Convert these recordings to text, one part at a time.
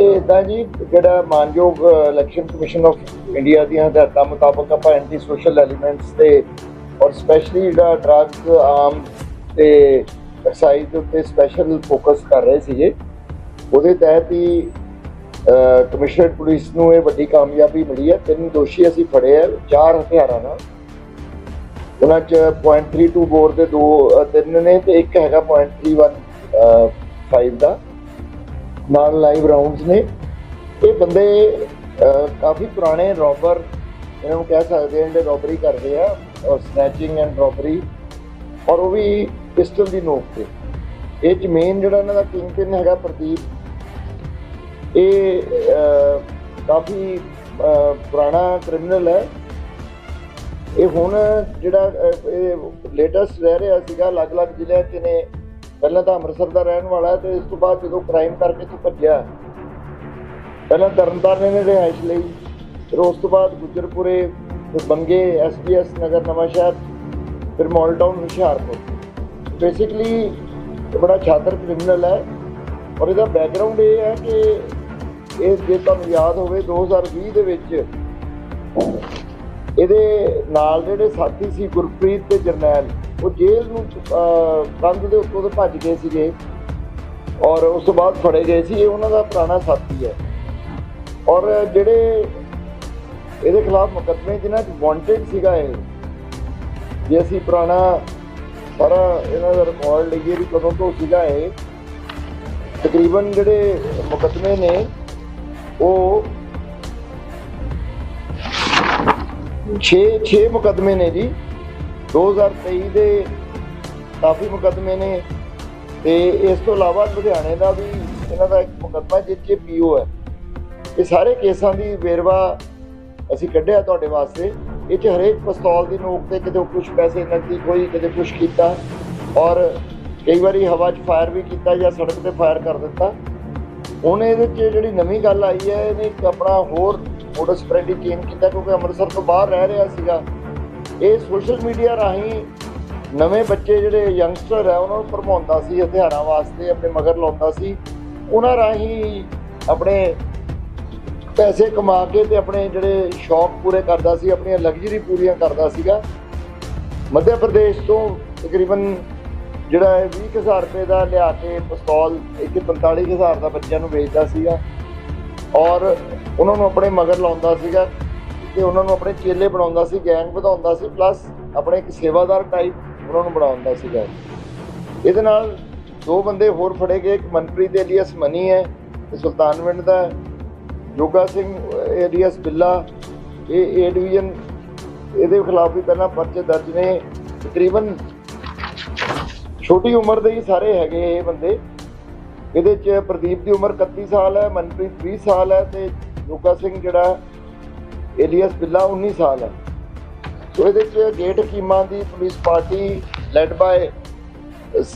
ਇਦਾਂ ਜੀ, ਜਿਹੜਾ ਮਾਨਯੋਗ ਇਲੈਕਸ਼ਨ ਕਮਿਸ਼ਨ ਆਫ ਇੰਡੀਆ ਦੀਆਂ ਹਦਾਇਤਾਂ ਮੁਤਾਬਕ ਆਪਾਂ ਐਂਟੀ ਸੋਸ਼ਲ ਐਲੀਮੈਂਟਸ ਤੇ ਔਰ ਸਪੈਸ਼ਲੀ ਜਿਹੜਾ ਡਰੱਗ ਆਮ ਤੇ ਐਕਸਾਈਜ਼ ਦੇ ਉੱਤੇ ਸਪੈਸ਼ਲ ਫੋਕਸ ਕਰ ਰਹੇ ਸੀਗੇ, ਉਹਦੇ ਤਹਿਤ ਹੀ ਕਮਿਸ਼ਨਰ ਪੁਲਿਸ ਨੂੰ ਇਹ ਵੱਡੀ ਕਾਮਯਾਬੀ ਮਿਲੀ ਹੈ। ਤਿੰਨ ਦੋਸ਼ੀ ਅਸੀਂ ਫੜੇ ਆ ਚਾਰ ਹਥਿਆਰਾਂ ਨਾਲ। ਉਹਨਾਂ ਚ .32 ਬੋਰ ਦੇ ਦੋ ਤਿੰਨ ਨੇ ਤੇ ਇੱਕ ਹੈਗਾ .31 5 ਦਾ। ਨਾਲ ਲਾਈਵ ਰਾਉਂਡਸ ਨੇ। ਇਹ ਬੰਦੇ ਕਾਫੀ ਪੁਰਾਣੇ ਰੋਬਰ ਇਹਨਾਂ ਨੂੰ ਕਹਿ ਸਕਦੇ ਹਾਂ ਜਿਹੜੇ ਰੋਬਰੀ ਕਰਦੇ ਆ, ਔਰ ਸਨੈਚਿੰਗ ਐਂਡ ਰੋਬਰੀ ਔਰ ਉਹ ਵੀ ਪਿਸਟਲ ਦੀ ਨੋਕ ਤੇ। ਇਹ ਚ ਮੇਨ ਜਿਹੜਾ ਇਹਨਾਂ ਦਾ ਕਿੰਗ ਪਿਨ ਹੈਗਾ ਪ੍ਰਦੀਪ, ਇਹ ਕਾਫੀ ਪੁਰਾਣਾ ਕ੍ਰਿਮੀਨਲ ਹੈ। ਇਹ ਹੁਣ ਜਿਹੜਾ ਇਹ ਲੇਟੈਸਟ ਰਹਿ ਰਿਹਾ ਸੀਗਾ, ਅਲੱਗ-ਅਲੱਗ ਜ਼ਿਲ੍ਹਿਆਂ 'ਚ ਨੇ। ਪਹਿਲਾਂ ਤਾਂ ਅੰਮ੍ਰਿਤਸਰ ਦਾ ਰਹਿਣ ਵਾਲਾ ਹੈ ਤੇ ਇਸ ਤੋਂ ਬਾਅਦ ਜਦੋਂ ਕ੍ਰਾਈਮ ਕਰਕੇ ਤੋਂ ਭੱਜਿਆ, ਪਹਿਲਾਂ ਤਰਨਤਾਰਨ ਨੇ ਰਿਹਾਇਸ਼ ਲਈ, ਫਿਰ ਉਸ ਤੋਂ ਬਾਅਦ ਗੁਜਰਪੁਰੇ, ਫਿਰ ਬੰਗੇ ਐਸਪੀਐਸ ਨਗਰ ਨਵਾਂ ਸ਼ਹਿਰ ਫਿਰ ਮਾਲ ਟਾਊਨ ਹੁਸ਼ਿਆਰਪੁਰ। ਬੇਸਿਕਲੀ ਬੜਾ ਛਾਤਰ ਕ੍ਰਿਮੀਨਲ ਹੈ ਔਰ ਇਹਦਾ ਬੈਕਗ੍ਰਾਉਂਡ ਇਹ ਹੈ ਕਿ ਇਹ ਜੇ ਤੁਹਾਨੂੰ ਯਾਦ ਹੋਵੇ 2020 ਦੇ ਵਿੱਚ ਇਹਦੇ ਨਾਲ ਜਿਹੜੇ ਸਾਥੀ ਸੀ ਗੁਰਪ੍ਰੀਤ ਤੇ ਜਰਨੈਲ। ਉਹ ਜੇਲ੍ਹ ਨੂੰ ਕੰਧ ਦੇ ਉੱਤੋਂ ਦੇ ਭੱਜ ਗਏ ਸੀਗੇ ਔਰ ਉਸ ਤੋਂ ਬਾਅਦ ਫੜੇ ਗਏ ਸੀ। ਇਹ ਉਹਨਾਂ ਦਾ ਪੁਰਾਣਾ ਸਾਥੀ ਹੈ। ਔਰ ਜਿਹੜੇ ਇਹਦੇ ਖਿਲਾਫ ਮੁਕੱਦਮੇ ਜਿਨ੍ਹਾਂ 'ਚ ਵਾਂਟਡ ਸੀਗਾ ਇਹ, ਜੇ ਅਸੀਂ ਪੁਰਾਣਾ ਸਾਰਾ ਇਹਨਾਂ ਦਾ ਰਿਕਾਰਡ ਲਈਏ ਵੀ ਕਦੋਂ ਤੋਂ ਸੀਗਾ ਇਹ, ਤਕਰੀਬਨ ਜਿਹੜੇ ਮੁਕੱਦਮੇ ਨੇ, ਉਹ 6 6 ਮੁਕੱਦਮੇ ਨੇ ਜੀ। 2023 ਦੇ ਕਾਫੀ ਮੁਕੱਦਮੇ ਨੇ ਤੇ ਇਸ ਤੋਂ ਇਲਾਵਾ ਲੁਧਿਆਣੇ ਦਾ ਵੀ ਇਹਨਾਂ ਦਾ ਇੱਕ ਮੁਕੱਦਮਾ ਜਿਸ 'ਚ ਪੀਓ ਹੈ। ਇਹ ਸਾਰੇ ਕੇਸਾਂ ਦੀ ਵੇਰਵਾ ਅਸੀਂ ਕੱਢਿਆ ਤੁਹਾਡੇ ਵਾਸਤੇ। ਇਹ 'ਚ ਹਰੇਕ ਪਿਸਤੌਲ ਦੀ ਨੋਕ ਤੇ ਕਿਤੇ ਕੁਝ ਪੈਸੇ ਨਕਦੀ ਕੋਈ ਕਿਤੇ ਕੁਝ ਕੀਤਾ ਔਰ ਕਈ ਵਾਰੀ ਹਵਾ 'ਚ ਫਾਇਰ ਵੀ ਕੀਤਾ ਜਾਂ ਸੜਕ ਤੇ ਫਾਇਰ ਕਰ ਦਿੱਤਾ। ਹੁਣ ਇਹਦੇ 'ਚ ਜਿਹੜੀ ਨਵੀਂ ਗੱਲ ਆਈ ਹੈ, ਇਹਨੇ ਆਪਣਾ ਹੋਰ ਮੋਟਰ ਸਪਰੈਡੀ ਚੇਂਜ ਕੀਤਾ ਕਿਉਂਕਿ ਅੰਮ੍ਰਿਤਸਰ ਤੋਂ ਬਾਹਰ ਰਹਿ ਰਿਹਾ ਸੀਗਾ। ਇਹ ਸੋਸ਼ਲ ਮੀਡੀਆ ਰਾਹੀਂ ਨਵੇਂ ਬੱਚੇ ਜਿਹੜੇ ਯੰਗਸਟਰ ਹੈ ਉਹਨਾਂ ਨੂੰ ਭਰਮਾਉਂਦਾ ਸੀ, ਹਥਿਆਰਾਂ ਵਾਸਤੇ ਆਪਣੇ ਮਗਰ ਲਾਉਂਦਾ ਸੀ। ਉਹਨਾਂ ਰਾਹੀਂ ਆਪਣੇ ਪੈਸੇ ਕਮਾ ਕੇ ਤੇ ਆਪਣੇ ਜਿਹੜੇ ਸ਼ੌਕ ਪੂਰੇ ਕਰਦਾ ਸੀ, ਆਪਣੀਆਂ ਲਗਜ਼ਰੀ ਪੂਰੀਆਂ ਕਰਦਾ ਸੀਗਾ। ਮੱਧ ਪ੍ਰਦੇਸ਼ ਤੋਂ ਤਕਰੀਬਨ ਜਿਹੜਾ ਹੈ 20000 ਰੁਪਏ ਦਾ ਲਿਆ ਕੇ ਪਿਸਤੌਲ, ਇੱਕ 45000 ਦਾ ਬੱਚਿਆਂ ਨੂੰ ਵੇਚਦਾ ਸੀਗਾ। ਔਰ ਉਹਨਾਂ ਨੂੰ ਆਪਣੇ ਮਗਰ ਲਾਉਂਦਾ ਸੀਗਾ। ਤੇ ਉਹਨਾਂ ਨੂੰ ਆਪਣੇ ਚੇਲੇ ਬਣਾਉਂਦਾ ਸੀ ਗੈਂਗ ਵਧਾਉਂਦਾ ਸੀ ਪਲੱਸ ਆਪਣੇ ਇੱਕ ਸੇਵਾਦਾਰ ਟਾਈਪ ਉਹਨਾਂ ਨੂੰ ਬਣਾਉਂਦਾ ਸੀਗਾ। ਇਹਦੇ ਨਾਲ ਦੋ ਬੰਦੇ ਹੋਰ ਫੜੇ ਗਏ, ਇੱਕ ਮਨਪ੍ਰੀਤ ਏਲੀਅਸ ਮਨੀ ਹੈ, ਤੇ ਸੁਲਤਾਨਵਿੰਡ ਦਾ ਹੈ। ਜੋਗਾ ਸਿੰਘ ਏਲੀਅਸ ਬਿੱਲਾ, ਇਹ ਏ ਡਿਵੀਜ਼ਨ ਇਹਦੇ ਖਿਲਾਫ ਵੀ ਪਹਿਲਾਂ ਪਰਚੇ ਦਰਜ ਨੇ। ਤਕਰੀਬਨ ਛੋਟੀ ਉਮਰ ਦੇ ਹੀ ਸਾਰੇ ਹੈਗੇ ਇਹ ਬੰਦੇ। ਇਹਦੇ ਚ ਪ੍ਰਦੀਪ ਦੀ ਉਮਰ 31 ਸਾਲ ਹੈ, ਮਨਪ੍ਰੀਤ 20 ਸਾਲ ਹੈ, ਤੇ ਜੋਗਾ ਸਿੰਘ ਜਿਹੜਾ ਏਲੀਅਸ ਬਿੱਲਾ 19 ਸਾਲ ਹੈ। ਸੋ ਇਹਦੇ ਚ ਗੇਟ ਹਕੀਮਾਂ ਦੀ police party led by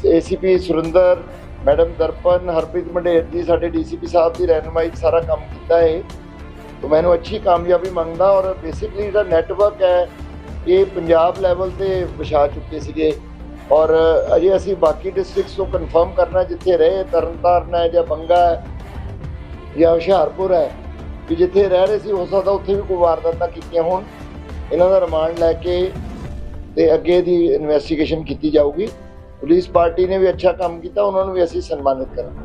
ACP Surinder, madam Darpan, Harpreet Mander ji ਸਾਡੇ ਡੀਸੀਪੀ ਸਾਹਿਬ ਦੀ ਰਹਿਨਮਾਈ 'ਚ ਸਾਰਾ ਕੰਮ ਕੀਤਾ ਹੈ ਤਾਂ ਮੈਨੂੰ ਅੱਛੀ ਕਾਮਯਾਬੀ ਮੰਗਦਾ ਔਰ ਬੇਸਿਕਲੀ ਜਿਹੜਾ ਨੈਟਵਰਕ ਹੈ, ਇਹ ਪੰਜਾਬ ਲੈਵਲ ਤੇ ਵਿਛਾ ਚੁੱਕੇ ਸੀਗੇ। ਔਰ ਅਜੇ ਅਸੀਂ ਬਾਕੀ ਡਿਸਟ੍ਰਿਕਟਸ ਤੋਂ ਕਨਫਰਮ ਕਰਨਾ ਜਿੱਥੇ ਰਹੇ, ਤਰਨਤਾਰਨ ਹੈ ਜਾਂ ਬੰਗਾ ਹੈ ਜਾਂ ਹੁਸ਼ਿਆਰਪੁਰ ਹੈ ਕਿ ਜਿੱਥੇ ਰਹਿ ਰਹੇ ਸੀ, ਹੋ ਸਕਦਾ ਉੱਥੇ ਵੀ ਕੋਈ ਵਾਰਦਾਤਾਂ ਕੀਤੀਆਂ ਹੋਣ। ਇਹਨਾਂ ਦਾ ਰਿਮਾਂਡ ਲੈ ਕੇ ਤੇ ਅੱਗੇ ਦੀ ਇਨਵੈਸਟੀਗੇਸ਼ਨ ਕੀਤੀ ਜਾਊਗੀ। ਪੁਲਿਸ ਪਾਰਟੀ ਨੇ ਵੀ ਅੱਛਾ ਕੰਮ ਕੀਤਾ, ਉਹਨਾਂ ਨੂੰ ਵੀ ਅਸੀਂ ਸਨਮਾਨਿਤ ਕਰਾਂਗੇ।